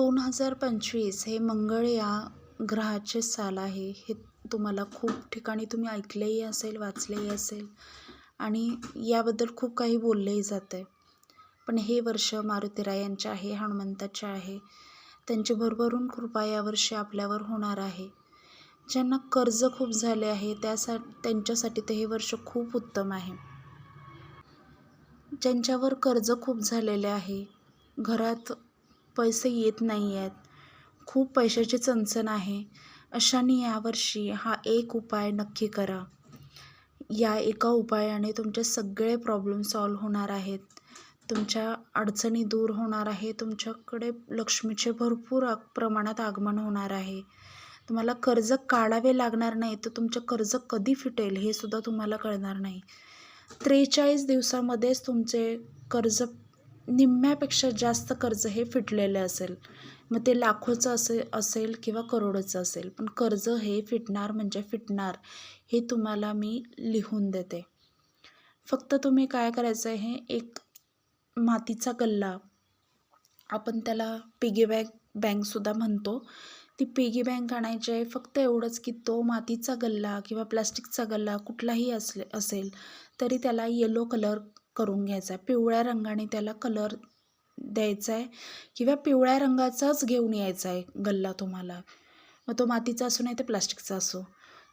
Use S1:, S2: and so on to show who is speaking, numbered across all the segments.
S1: दोन हजार पंचवीस हे मंगळ या ग्रहाचे साल आहे हे तुम्हाला खूप ठिकाणी तुम्ही ऐकलेही असेल वाचलेही असेल आणि याबद्दल खूप काही बोललंही जातं आहे पण हे वर्ष मारुतीरायांचे आहे हनुमंताचे आहे. त्यांची भरभरून कृपा यावर्षी आपल्यावर होणार आहे. ज्यांना कर्ज खूप झाले आहे त्यासा त्यांच्यासाठी ते हे वर्ष खूप उत्तम आहे. ज्यांच्यावर कर्ज खूप झालेले आहे घरात पैसे येत नाही आहेत खूप पैशाची चणचण आहे. अशाने यावर्षी हा एक उपाय नक्की करा. या एका उपायाने तुमचे सगळे प्रॉब्लेम सॉल्व होणार आहेत. तुमच्या अडचणी दूर होणार आहे तुमच्याकडे लक्ष्मीचे भरपूर आ प्रमाणात आगमन होणार आहे. तुम्हाला कर्ज काढावे लागणार नाही तर तुमचं कर्ज कधी फिटेल हे सुद्धा तुम्हाला कळणार नाही. त्रेचाळीस दिवसामध्येच तुमचे कर्ज निम्म्यापेक्षा जास्त कर्ज हे फिटलेलं असेल. मग ते लाखोचं असे असेल किंवा करोडोचं असेल. पण कर्ज हे फिटणार म्हणजे फिटणार हे तुम्हाला मी लिहून देते. फक्त तुम्ही काय करायचं आहे एक मातीचा गल्ला. आपण त्याला पिगी बँक बँकसुद्धा म्हणतो. ती पिगी बँक आणायची आहे फक्त एवढंच की तो मातीचा गल्ला किंवा प्लास्टिकचा गल्ला कुठलाही असले असेल तरी त्याला येलो कलर करून घ्यायचा. आहे पिवळ्या रंगाने त्याला कलर द्यायचा आहे किंवा पिवळ्या रंगाचाच घेऊन यायचा आहे गल्ला तुम्हाला. मग तो मातीचा असो नाही तर प्लास्टिकचा असो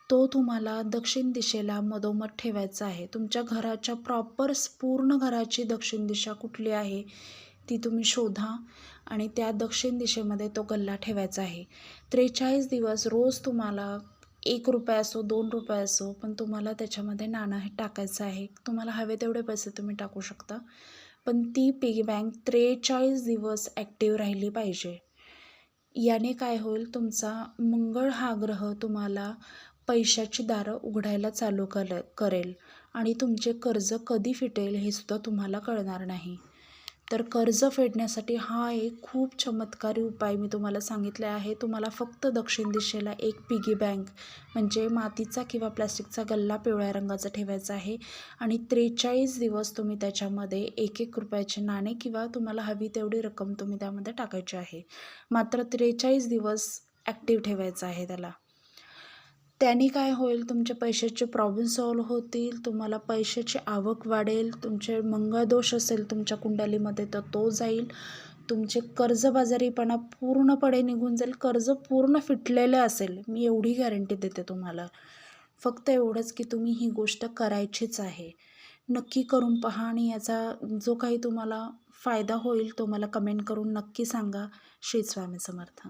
S1: तो तुम्हाला दक्षिण दिशेला मधोमध ठेवायचा आहे. तुमच्या घराच्या प्रॉपर पूर्ण घराची दक्षिण दिशा कुठली आहे ती तुम्ही शोधा आणि त्या दक्षिण दिशेमध्ये तो गल्ला ठेवायचा आहे. त्रेचाळीस दिवस रोज तुम्हाला एक रुपया असो दोन रुपये असो पण तुम्हाला त्याच्यामध्ये नाणं हे टाकायचं आहे. तुम्हाला हवे तेवढे पैसे तुम्ही टाकू शकता. पण ती पिगी बँक त्रेचाळीस दिवस ॲक्टिव्ह राहिली पाहिजे. याने काय होईल? तुमचा मंगळ हा ग्रह तुम्हाला पैशाची दारं उघडायला चालू कल करेल. आणि तुमचे कर्ज कधी फिटेल हे सुद्धा तुम्हाला कळणार नाही. तर कर्ज फेडण्यासाठी हा एक खूप चमत्कारी उपाय मी तुम्हाला सांगितला आहे. तुम्हाला फक्त दक्षिण दिशेला एक पिगी बँक म्हणजे मातीचा किंवा प्लॅस्टिकचा गल्ला पिवळ्या रंगाचा ठेवायचा आहे आणि त्रेचाळीस दिवस तुम्ही त्याच्यामध्ये एक एक रुपयाचे नाणे किंवा तुम्हाला हवी तेवढी रक्कम तुम्ही त्यामध्ये टाकायची आहे. मात्र त्रेचाळीस दिवस ॲक्टिव्ह ठेवायचं आहे त्याला. त्याने काय होईल? तुमचे पैशाचे प्रॉब्लेम सॉल्व होतील तुम्हाला पैशाची आवक वाढेल तुमचे मंगळदोष असेल तुमच्या कुंडलीमध्ये तर तो जाईल. तुमचे कर्जबाजारीपणा पूर्णपणे निघून जाईल कर्ज पूर्ण फिटलेलं असेल. मी एवढी गॅरंटी देते तुम्हाला. फक्त एवढंच की तुम्ही ही गोष्ट करायचीच आहे. नक्की करून पहा आणि याचा जो काही तुम्हाला फायदा होईल तो मला कमेंट करून नक्की सांगा. श्री स्वामी समर्थ.